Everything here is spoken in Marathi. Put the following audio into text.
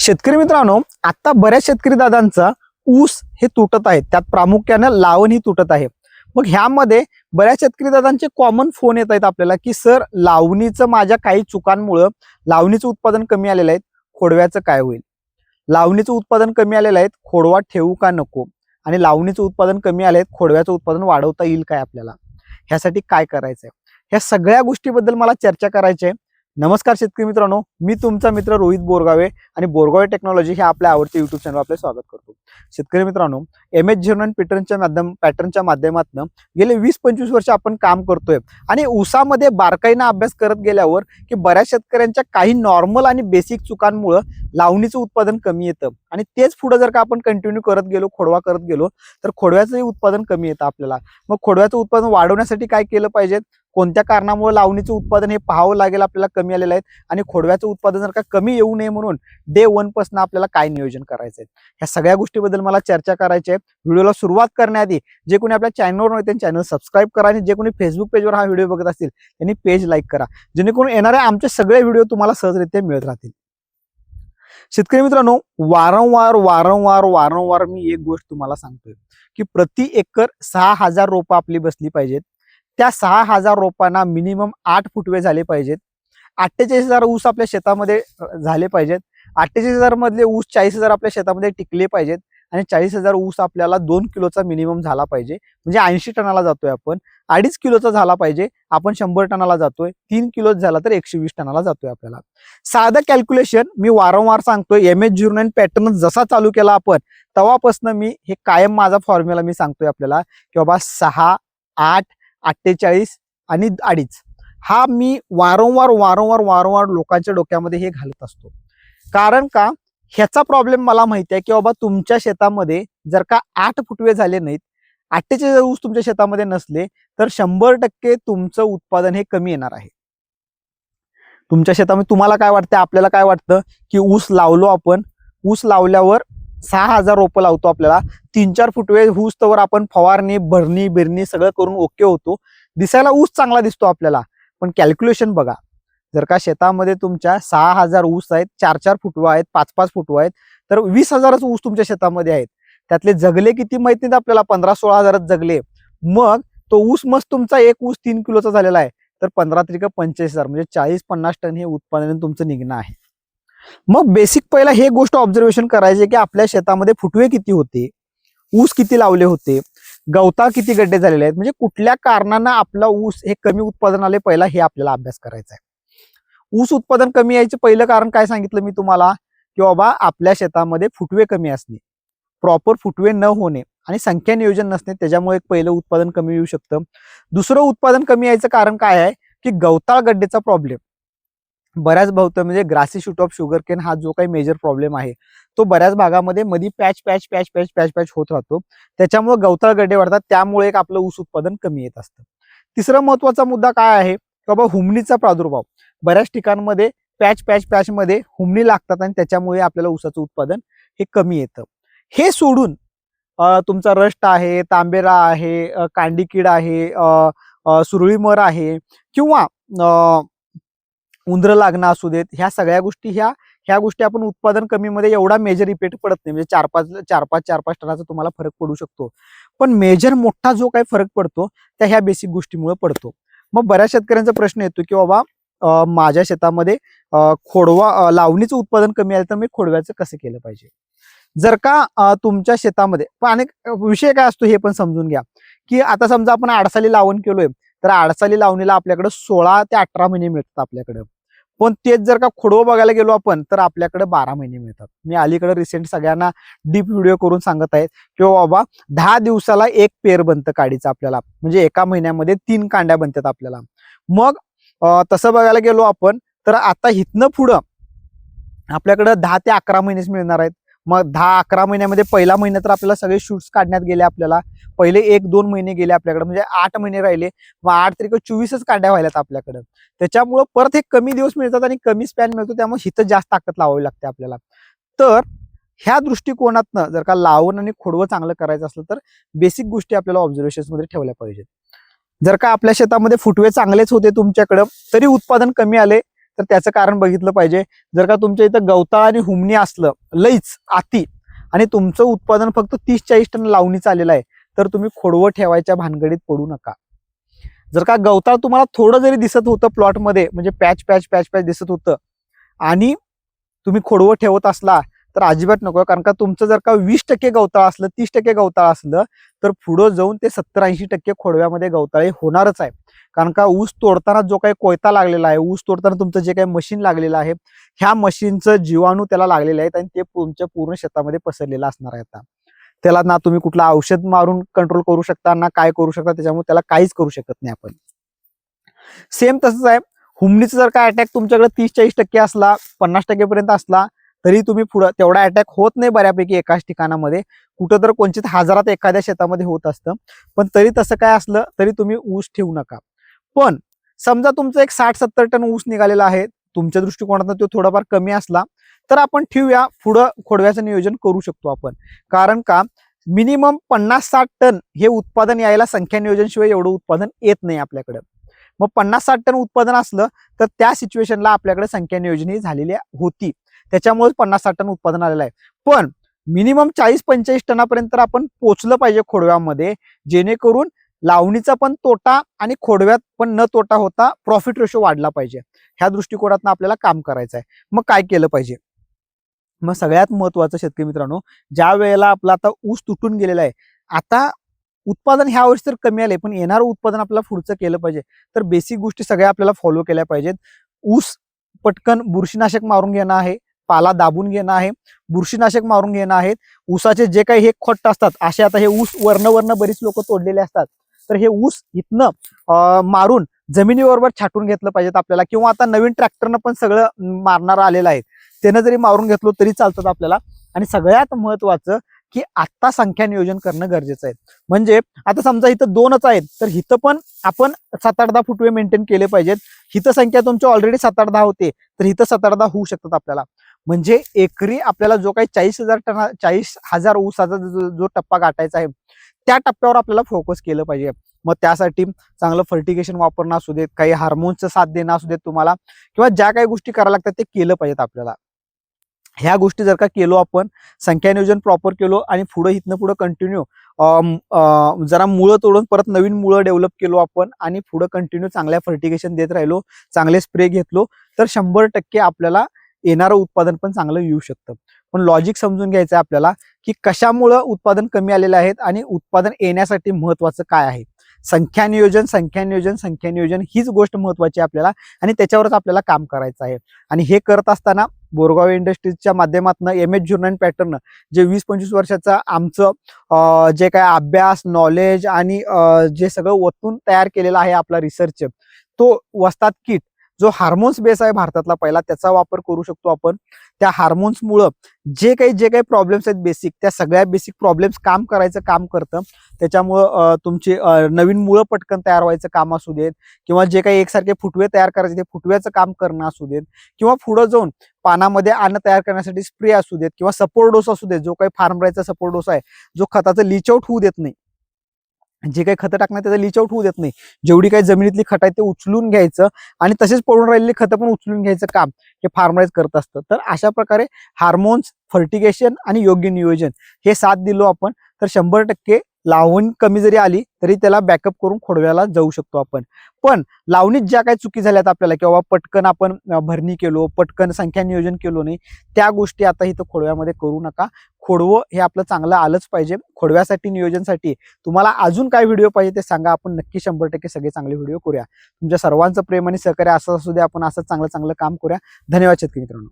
शेतकरी मित्रांनो आता बऱ्याच शेतकरी दादांचा ऊस हे तुटत आहे. त्यात प्रामुख्यानं लावण ही तुटत आहे. मग ह्यामध्ये बऱ्याच शेतकरी दादांचे कॉमन फोन येत आहेत आपल्याला की सर लावणीचं माझ्या काही चुकांमुळं लावणीचं उत्पादन कमी आलेलं आहे. खोडव्याचं काय होईल? लावणीचं उत्पादन कमी आलेलं आहे. खोडवा ठेवू का नको? आणि लावणीचं उत्पादन कमी आलं आहे खोडव्याचं उत्पादन वाढवता येईल काय आपल्याला? ह्यासाठी काय करायचंय? ह्या सगळ्या गोष्टीबद्दल मला चर्चा करायची आहे नमस्कार शेतकरी मित्रांनो मी तुमचा मित्र रोहित बोरगावे आणि बोरगावे टेक्नॉलॉजी हे आपल्या आवडते युट्यूब चॅनल आपले स्वागत करतो. शेतकरी मित्रांनो एम एच झिरो नाईन पॅटर्नच्या माध्यम पॅटर्नच्या माध्यमातून गेले वीस पंचवीस वर्ष आपण काम करतोय आणि ऊसामध्ये बारकाईनं अभ्यास करत गेल्यावर की बऱ्याच शेतकऱ्यांच्या काही नॉर्मल आणि बेसिक चुकांमुळं लावणीचं उत्पादन कमी येतं. आणि तेच पुढं जर का आपण कंटिन्यू करत गेलो खोडवा करत गेलो तर खोडव्याचंही उत्पादन कमी येतं आपल्याला. मग खोडव्याचं उत्पादन वाढवण्यासाठी काय केलं पाहिजे? कोणत्या कारणामुळे लावणीचं उत्पादन हे पाहावं लागेल आपल्याला कमी आलेलं आहे. आणि खोडव्याचं उत्पादन जर का कमी येऊ नये म्हणून डे वनपासून आपल्याला काय नियोजन करायचं आहे ह्या सगळ्या गोष्टीबद्दल मला चर्चा करायची आहे. व्हिडिओला सुरुवात करण्याआधी जे कोणी आपल्या चॅनलवर नाही त्यांनी चॅनल सबस्क्राईब करा आणि जे कोणी फेसबुक पेजवर हा व्हिडिओ बघत असतील त्यांनी पेज लाईक करा. जेणेकरून येणारे आमचे सगळे व्हिडिओ तुम्हाला सहजरित्या मिळत राहतील. शेतकरी मित्रांनो वारंवार वारंवार वारंवार मी एक गोष्ट तुम्हाला सांगतोय की प्रति एकर सहा हजार रोपं आपली बसली पाहिजेत. त्या सहा हजार रोपांना मिनिमम आठ फुटवे झाले पाहिजेत. अठ्ठेचाळीस हजार ऊस आपल्या शेतामध्ये झाले पाहिजेत. अठ्ठेचाळीस हजार मधले ऊस चाळीस हजार आपल्या शेतामध्ये टिकले पाहिजेत आणि चाळीस हजार ऊस आपल्याला दोन किलोचा मिनिमम झाला पाहिजे. म्हणजे ऐंशी टनाला जातोय आपण. अडीच किलोचा झाला पाहिजे. आपण शंभर टनाला जातोय. तीन किलो झाला तर एकशे वीस टनाला जातोय आपल्याला. साधं कॅल्क्युलेशन मी वारंवार सांगतोय. M H zero nine pattern जसा चालू केला आपण तेव्हापासून मी हे कायम माझा फॉर्म्युला मी सांगतोय आपल्याला. की बाबा सहा आठ अठ्ठेचाळीस आणि अडीच. हा मी वारंवार वारंवार वारंवार लोकांच्या डोक्यामध्ये हे घालत असतो. कारण का? ह्याचा प्रॉब्लेम मला माहिती आहे की बाबा तुमच्या शेतामध्ये जर का आठ फुटवे झाले नाहीत अठ्ठेचाळीस ऊस तुमच्या शेतामध्ये नसले तर शंभर टक्के तुमचं उत्पादन हे कमी येणार आहे. तुमच्या शेतामध्ये तुम्हाला काय वाटतं आपल्याला काय वाटतं? की ऊस लावलो आपण ऊस लावल्यावर सहा हजार रोपं लावतो आपल्याला. तीन चार फुटवे ऊस तर आपण फवारणी भरणी बिरणी सगळं करून ओके होतो. दिसायला ऊस चांगला दिसतो आपल्याला. पण कॅल्क्युलेशन बघा. जर का शेतामध्ये तुमच्या सहा हजार ऊस आहेत चार चार फुटवा आहेत पाच पाच फुटवा आहेत तर वीस हजारच ऊस तुमच्या शेतामध्ये आहेत. त्यातले जगले किती माहीत नाही आपल्याला पंधरा सोळा हजारच जगले. मग तो ऊस मस्त तुमचा एक ऊस तीन किलोचा झालेला आहे. तर पंधरा त्रिक पंचेचाळीस हजार म्हणजे चाळीस पन्नास टन हे उत्पादन तुमचं निघणं आहे. मग बेसिक पहिला हे गोष्ट ऑब्झर्वेशन करायचे की आपल्या शेतामध्ये फुटवे किती होते? ऊस किती लावले होते? गवता किती गड्डे झालेले आहेत? म्हणजे कुठल्या कारणानं आपला ऊस हे कमी उत्पादन आले पहिला हे आपल्याला अभ्यास करायचा आहे. ऊस उत्पादन कमी यायचं पहिलं कारण काय सांगितलं मी तुम्हाला? की बाबा आपल्या शेतामध्ये फुटवे कमी असणे. प्रॉपर फुटवे न होणे आणि संख्या नियोजन नसणे त्याच्यामुळे पहिलं उत्पादन कमी येऊ शकतं. दुसरं उत्पादन कमी यायचं कारण काय आहे? की गवताळ गड्डेचा प्रॉब्लेम बऱ्याच बहुत म्हणजे grassy shoot of sugar cane हा जो काही मेजर प्रॉब्लेम आहे तो बऱ्याच भागामध्ये मध्ये patch patch patch patch patch patch होत राहतो. त्याच्यामुळे गवताळ गड्डे वाढतात त्यामुळे एक आपलं ऊस उत्पादन कमी येत असतं. तिसरा महत्त्वाचा मुद्दा काय आहे? की बाबा हुमणीचा प्रादुर्भाव. बऱ्याच ठिकाणमध्ये पॅच पॅच पॅच मध्ये हुमणी लागतात आणि त्याच्यामुळे आपल्याला ऊसाचं उत्पादन हे कमी येतं. हे सोडून तुमचा रस्ट आहे तांबेरा आहे कांडीकीड आहे सुरळीमर आहे किंवा उंदरं लागणं असू देत ह्या सगळ्या गोष्टी ह्या ह्या गोष्टी आपण उत्पादन कमीमध्ये एवढा मेजर इफेक्ट पडत नाही. म्हणजे चार पाच चार पाच चार पाच टनाचा तुम्हाला फरक पडू शकतो. पण मेजर मोठा जो काही फरक पडतो त्या ह्या बेसिक गोष्टीमुळे पडतो. मग बऱ्याच शेतकऱ्यांचा प्रश्न येतो की बाबा माझ्या शेतामध्ये खोडवा लावणीचं उत्पादन कमी आलं तर मी खोडव्याचं कसं केलं पाहिजे? जर का तुमच्या शेतामध्ये पण अनेक विषय काय असतो हे पण समजून घ्या. की आता समजा आपण आडसाली लावण केलोय तर आडसाली लावणीला आपल्याकडे सोळा ते अठरा महिने मिळतात आपल्याकडं. पण तेच जर का खोडवं बघायला गेलो आपण तर आपल्याकडे बारा महिने मिळतात. मी अलीकडे रिसेंट सगळ्यांना डीप व्हिडिओ करून सांगत आहेत की हो बाबा दहा दिवसाला एक पेर बनतं काडीचं आपल्याला. म्हणजे एका महिन्यामध्ये तीन कांड्या बनतात आपल्याला. मग तसं बघायला गेलो आपण तर आता इथनं पुढं आपल्याकडं दहा ते अकरा महिनेच मिळणार आहेत. मग दहा अकरा महिन्यामध्ये पहिला महिना तर आपल्याला सगळे शूट्स काढण्यात गेले आपल्याला. पहिले एक दोन महिने गेले आपल्याकडे म्हणजे आठ महिने राहिले. मग आठ तरी चोवीसच काढ्या व्हायला आपल्याकडे. त्याच्यामुळं परत हे कमी दिवस मिळतात आणि कमी स्पॅन मिळतो त्यामुळे हिथं जास्त ताकद लावावी लागते आपल्याला. तर ह्या दृष्टिकोनातनं जर का लावण आणि खोडवं चांगलं करायचं असलं तर बेसिक गोष्टी आपल्याला ऑब्झर्वेशनमध्ये ठेवल्या पाहिजेत. जर का आपल्या शेतामध्ये फुटवे चांगलेच होते तुमच्याकडं तरी उत्पादन कमी आले तर त्याचं कारण बघितलं पाहिजे. जर का तुमच्या इथं गवताळ आणि हुमणी असलं लईच आती आणि तुमचं उत्पादन फक्त तीस चाळीस टन लावणीचं आलेलं आहे तर तुम्ही खोडवं ठेवायच्या भानगडीत पडू नका. जर का गवताळ तुम्हाला थोडं जरी दिसत होतं प्लॉटमध्ये म्हणजे पॅच पॅच पॅच पॅच दिसत होतं आणि तुम्ही खोडवं ठेवत असला तर अजिबात नको कारण का तुमचं जर का वीस टक्के गवताळ असलं तीस टक्के गवताळ असलं तर पुढं जाऊन ते सत्तर ऐंशी टक्के खोडव्यामध्ये गवताळे होणारच आहे. कारण का ऊस तोडताना जो काही कोयता लागलेला आहे ऊस तोडताना तुमचं जे काही मशीन लागलेलं आहे ह्या मशीनचं जीवाणू त्याला लागलेले आहेत आणि ते तुमच्या पूर्ण शेतामध्ये पसरलेलं असणार आहे आता. त्याला ना तुम्ही कुठलं औषध मारून कंट्रोल करू शकता ना काय करू शकता त्याच्यामुळे त्याला काहीच करू शकत नाही आपण. सेम तसंच आहे. हुमणीचा जर का अटॅक तुमच्याकडे तीस चाळीस टक्के असला पन्नास टक्केपर्यंत असला तरी तुम्ही पुढं तेवढा अटॅक होत नाही बऱ्यापैकी एकाच ठिकाणामध्ये. कुठं तर कोणत्या हजारात एखाद्या शेतामध्ये होत असतं. पण तरी तसं काय असलं तरी तुम्ही ऊस ठेवू नका. पण समजा तुमचं एक साठ सत्तर टन ऊस निघालेला आहे तुमच्या दृष्टिकोनातून तो थोडाफार कमी असला तर आपण ठेवूया पुढं खोडव्याचं नियोजन करू शकतो आपण. कारण का मिनिमम पन्नास साठ टन हे उत्पादन यायला संख्या नियोजनशिवाय एवढं उत्पादन येत नाही आपल्याकडे. मग पन्नास साठ टन उत्पादन असलं तर त्या सिच्युएशनला आपल्याकडे संख्या नियोजन ही झालेली होती. त्याच्यामुळे पन्नास साठ टन उत्पादन आलेलं आहे. पण मिनिमम चाळीस पंचेचाळीस टनापर्यंत आपण पोचलं पाहिजे खोडव्यामध्ये जेणेकरून लावणीचा पण तोटा आणि खोडव्यात पण न तोटा होता प्रॉफिट रेशो वाढला पाहिजे. ह्या दृष्टिकोनातून आपल्याला काम करायचं आहे मग काय केलं पाहिजे? मग सगळ्यात महत्वाचं शेतकरी मित्रांनो ज्या वेळेला आपला आता ऊस तुटून गेलेला आहे आता उत्पादन ह्या वर्षी तर कमी आले पण येणारं उत्पादन आपल्याला पुढचं केलं पाहिजे. तर बेसिक गोष्टी सगळ्या आपल्याला फॉलो केल्या पाहिजेत. ऊस पटकन बुरशीनाशक मारून घेणं आहे पाला दाबून घेणं आहे बुरशीनाशक मारून घेणं आहे. ऊसाचे जे काही हे खोट्ट असतात असे आता हे ऊस वर्ण वर्ण बरीच लोक तोडलेले असतात. तर हे ऊस इथनं मारून जमिनीबरोबर छाटून घेतलं पाहिजेत आपल्याला किंवा आता नवीन ट्रॅक्टरनं पण सगळं मारणारं आलेलं आहे. त्यानं जरी मारून घेतलो तरी चालतात आपल्याला. आणि सगळ्यात महत्वाचं की आत्ता संख्या नियोजन करणं गरजेचं आहे. म्हणजे आता समजा इथं दोनच आहेत तर इथं पण आपण सात आठ दहा फुटवे मेंटेन केले पाहिजेत. हिथं संख्या तुमची ऑलरेडी सात आठ दहा होते तर इथं सात आठ दहा होऊ शकतात आपल्याला. म्हणजे एकरी आपल्याला जो काही चाळीस हजार टन चाळीस हजार ऊसाचा जो जो टप्पा गाठायचा आहे त्या टप्प्यावर आपल्याला फोकस केलं पाहिजे. मग त्यासाठी चांगलं फर्टिगेशन वापरणं असू देत काही हार्मोन्सचं साथ देणं असू देत तुम्हाला किंवा ज्या काही गोष्टी करायला लागतात ते केलं पाहिजेत आपल्याला. ह्या गोष्टी जर का केलो आपण संख्या नियोजन प्रॉपर केलो आणि पुढे इथनं पुढे कंटिन्यू जरा मुळं तोडून परत नवीन मुळं डेव्हलप केलो आपण आणि पुढे कंटिन्यू चांगल्या फर्टिगेशन देत राहिलो चांगले स्प्रे घेतलो तर शंभर टक्के आपल्याला येणारं उत्पादन पण चांगलं येऊ शकतं. पण लॉजिक समजून घ्यायचं आहे आपल्याला की कशामुळं उत्पादन कमी आलेलं आहे आणि उत्पादन येण्यासाठी महत्वाचं काय आहे. संख्या नियोजन संख्या नियोजन संख्या नियोजन हीच गोष्ट महत्वाची आहे आपल्याला आणि त्याच्यावरच आपल्याला काम करायचं आहे. आणि हे करत असताना बोरगाव इंडस्ट्रीजच्या माध्यमातून एम एच जुर्नन पॅटर्न जे वीस पंचवीस वर्षाचं आमचं जे काय अभ्यास नॉलेज आणि जे सगळं ओतून तयार केलेलं आहे आपला रिसर्च तो वस्तात किट जो हार्मोन्स बेस आहे भारतातला पहिला त्याचा वापर करू शकतो आपण. त्या हार्मोन्समुळं जे काही जे काही प्रॉब्लेम्स आहेत बेसिक त्या सगळ्या बेसिक प्रॉब्लेम्स काम करायचं काम करतं. त्याच्यामुळं तुमची नवीन मुळं पटकन तयार व्हायचं काम असू देत किंवा जे काही एकसारखे फुटवे तयार करायचे ते फुटव्याचं काम करणं असू देत किंवा पुढं जाऊन पानामध्ये अन्न तयार करण्यासाठी स्प्रे असू देत किंवा सपोर्ट डोस असू देत जो काही फार्मरायचा सपोर्ट डोस आहे जो खताचं लिचआउट होऊ देत नाही. जे काही खतं टाकणार त्याचा लिच आउट होऊ देत नाही. जेवढी काही जमिनीतली खत आहे ते उचलून घ्यायचं आणि तसेच पडून राहिलेली खतं पण उचलून घ्यायचं काम हे फार्मराईज करत असतं. तर अशा प्रकारे हार्मोन्स फर्टिगेशन आणि योग्य नियोजन हे साथ दिलो आपण. तर शंभर टक्के लावण कमी जरी आली तरी त्याला बॅकअप करून खोडव्याला जाऊ शकतो आपण. पण लावणीत ज्या काही चुकी झाल्यात आपल्याला किंवा पटकन आपण भरणी केलो पटकन संख्या नियोजन केलो नाही त्या गोष्टी आता इथं खोडव्यामध्ये करू नका. खोडवं हे आपलं चांगलं आलंच पाहिजे. खोडव्यासाठी नियोजनसाठी तुम्हाला अजून काय व्हिडिओ पाहिजे ते सांगा. आपण नक्की शंभर टक्के सगळे चांगले व्हिडिओ करूया. तुमच्या सर्वांचं प्रेम आणि सहकार्य असं असू द्या आपण असं चांगलं चांगलं काम करूया. धन्यवाद शेतकरी मित्रांनो.